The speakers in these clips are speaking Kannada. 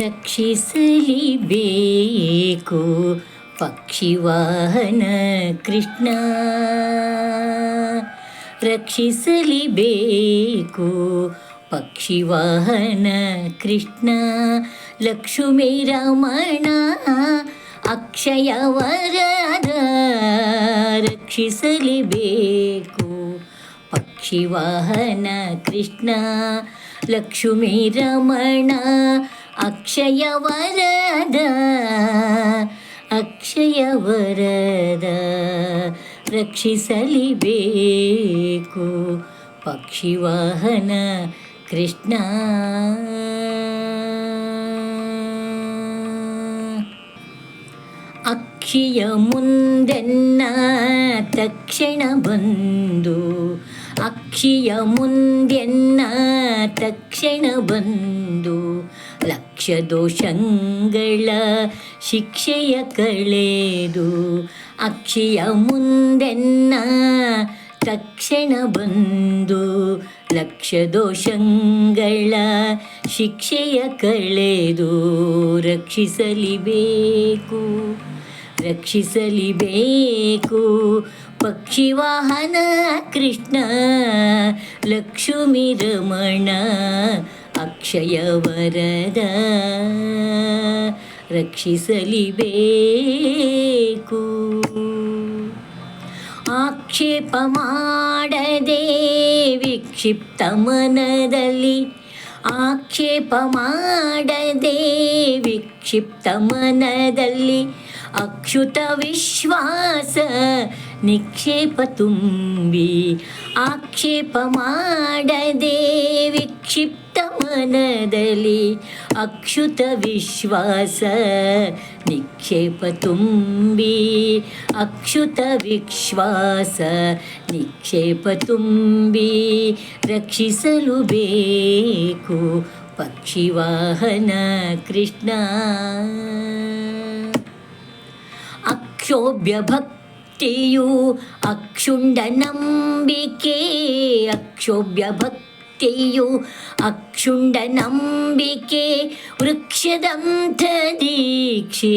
ರಕ್ಷಿಸಲಿಬೇಕು ಪಕ್ಷಿವಾಹನ ಕೃಷ್ಣ ರಕ್ಷಿಸಲಿಬೇಕು ಪಕ್ಷಿವಾಹನ ಕೃಷ್ಣ ಲಕ್ಷ್ಮೀ ರಮಣ ಅಕ್ಷಯ ವರದ ರಕ್ಷಿಸಲಿಬೇಕು ಪಕ್ಷಿವಾಹನ ಕೃಷ್ಣ ಲಕ್ಷ್ಮೀ ರಮಣ ಅಕ್ಷಯ ವರದ ಅಕ್ಷಯ ವರದ ರಕ್ಷಿಸಲಿಬೇಕು ಪಕ್ಷಿವಾಹನ ಕೃಷ್ಣ. ಅಕ್ಷಿಯ ಮುಂದೆನ್ನ ತಕ್ಷಣ ಬಂದು ಅಕ್ಷಿಯ ಮುಂದೆನ್ನ ತಕ್ಷಣ ಬಂದು ಲಕ್ಷ ದೋಷಗಳ ಶಿಕ್ಷೆಯ ಕಳೆದು ಅಕ್ಷಿಯ ಮುಂದೆನ್ನ ತಕ್ಷಣ ಬಂದು ಲಕ್ಷ ದೋಷಗಳ ಶಿಕ್ಷೆಯ ಕಳೆದು ರಕ್ಷಿಸಲಿಬೇಕು. ರಕ್ಷಿಸಲಿಬೇಕು. ಪಕ್ಷಿವಾಹನ ಕೃಷ್ಣ, ಲಕ್ಷ್ಮೀ ರಮಣ, ಅಕ್ಷಯ ವರದ ರಕ್ಷಿಸಲಿಬೇಕು. ಆಕ್ಷೇಪ ಮಾಡದೆ ವಿಕ್ಷಿಪ್ತ ಮನದಲ್ಲಿ, ಆಕ್ಷೇಪ ಮಾಡದೆ ವಿಕ್ಷಿಪ್ತ ಮನದಲ್ಲಿ ಅಕ್ಷುತ ವಿಶ್ವಾಸ ನಿಕ್ಷೇಪ ತುಂಬಿ ಆಕ್ಷೇಪ ಮಾಡದೆ ವಿಕ್ಷಿಪ್ತ ಮನದಲ್ಲಿ ಅಕ್ಷುತ ವಿಶ್ವಾಸ ನಿಕ್ಷೇಪ ತುಂಬಿ ಅಕ್ಷುತ ವಿಶ್ವಾಸ ನಿಕ್ಷೇಪ ತುಂಬಿ ರಕ್ಷಿಸಲು ಬೇಕು ಪಕ್ಷಿವಾಹನ ಕೃಷ್ಣ. അക്ഷോഭ്യഭക്തിയൂ അക്ഷുണ്ട നമ്പിക്കേ അക്ഷോഭ്യഭക്തി ഭക്തിയു അക്ഷുണ്ട നമ്പിക്കെ വൃക്ഷദന്ത ദീക്ഷേ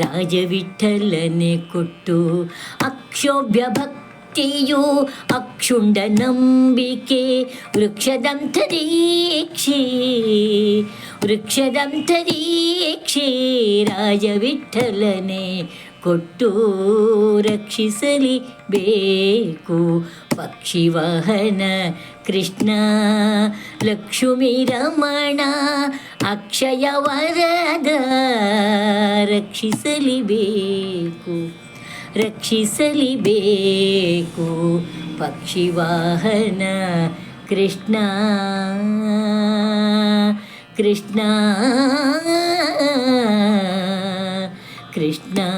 രാജവിഠലനെ കൊട്ടു. അക്ഷോഭ്യ ഭക്തിയു അക്ഷുണ്ട നമ്പിക്കെ വൃക്ഷദന്ധ ദീക്ഷേ വൃക്ഷദന്ത ദീക്ഷേ രാജവിഠലനെ ಕೊಟ್ಟು ರಕ್ಷಿಸಲಿ ಬೇಕು ಪಕ್ಷಿವಾಹನ ಕೃಷ್ಣ ಲಕ್ಷ್ಮೀ ರಮಣ ಅಕ್ಷಯ ವರದ ರಕ್ಷಿಸಲಿಬೇಕು ರಕ್ಷಿಸಲಿಬೇಕು ಪಕ್ಷಿವಾಹನ ಕೃಷ್ಣ ಕೃಷ್ಣ कृष्णा